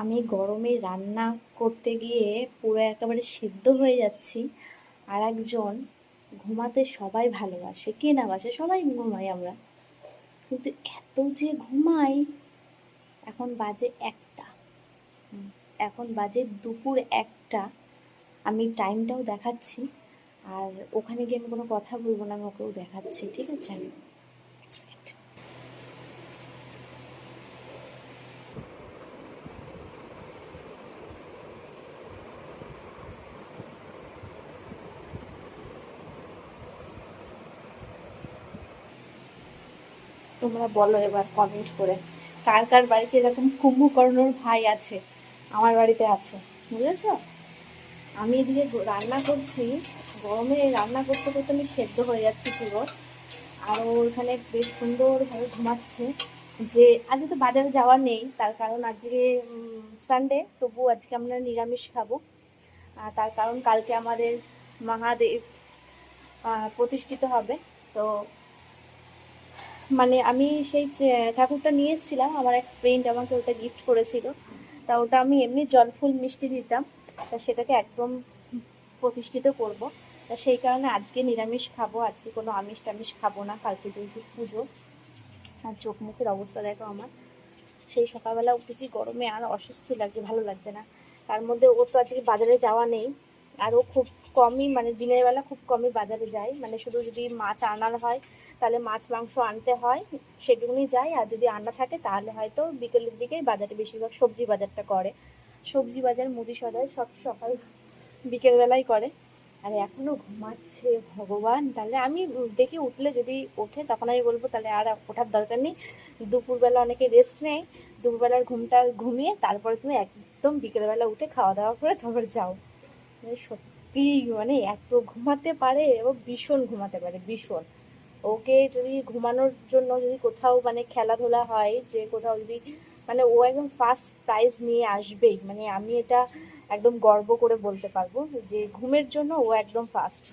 আমি গরমে রান্না করতে গিয়ে পুরো একেবারে সিদ্ধ হয়ে যাচ্ছি। আর একজন ঘুমাতে সবাই ভালোবাসে। কে না বাসে? সবাই ঘুমাই আমরা। কিন্তু এত যে ঘুমাই, এখন বাজে একটা। এখন বাজে দুপুর একটা। আমি টাইমটাও দেখাচ্ছি। আর ওখানে গিয়ে আমি কোনো কথা বলব না, আমি ওকেও দেখাচ্ছি। ঠিক আছে? তোমরা বলো এবার কমেন্ট করে। কার কার বাড়িতে এরকম কুম্ভকর্ণর ভাই আছে? আমার বাড়িতে আছে, বুঝেছ? আমি এদিকে রান্না করছি। গরমে রান্না করতে করতে আমি সেদ্ধ হয়ে যাচ্ছি পুরো। আর ওখানে বেশ সুন্দরভাবে ঘুমাচ্ছে। যে আজকে তো বাজারে যাওয়ার নেই, তার কারণ আজকে সানডে তবু আজকে আমরা নিরামিষ খাব। তার কারণ কালকে আমাদের মহাদেব প্রতিষ্ঠিত হবে। তো মানে আমি সেই ঠাকুরটা নিয়ে এসেছিলাম। আমার এক ফ্রেন্ড আমাকে ওটা গিফট করেছিল। তা ওটা আমি এমনি জল ফুল মিষ্টি দিতাম। তা সেটাকে একদম প্রতিষ্ঠিত করব। তা সেই কারণে আজকে নিরামিষ খাব। আজকে কোনো আমিষ টামিষ খাব না। কালকে যেহেতু পুজো। আর চোখ মুখের অবস্থা দেখো আমার। সেই সকালবেলা উঠেছি গরমে। আর অসুস্থ লাগছে, ভালো লাগছে না। তার মধ্যে ও তো আজকে বাজারে যাওয়া নেই। আর ও খুব কমই মানে দিনের বেলা খুব কমই বাজারে যায় মানে শুধু যদি মাছ আনার হয়, তাহলে মাছ, মাংস আনতে হয়, সেটুকুনি যায় আর যদি আনা থাকে, তাহলে হয়তো বিকেলের দিকেই বাজারে বেশিরভাগ সবজি বাজারটা করে। সবজি বাজার মুদি সদাই সব সকাল বিকেলবেলাই করে। আর এখনও ঘুমাচ্ছে ভগবান। তাহলে আমি দেখি উঠলে যদি ওঠে, তখন আমি বলব, তাহলে আর ওঠার দরকার নেই। দুপুরবেলা অনেকে রেস্ট নেয়। দুপুরবেলার ঘুমটা ঘুমিয়ে তারপরে তুমি একদম বিকেলবেলা উঠে খাওয়া দাওয়া করে তারপর যাও। সত্যি মানে এত ঘুমাতে পারে এবং ভীষণ ঘুমাতে পারে, ভীষণ। ওকে যদি ঘুমানোর জন্য যদি কোথাও মানে খেলাধুলা হয়, যে কোথাও যদি মানে ও একদম ফার্স্ট প্রাইজ নিয়ে আসবেই মানে আমি এটা একদম গর্ব করে বলতে পারব যে ঘুমের জন্য ও একদম ফার্স্ট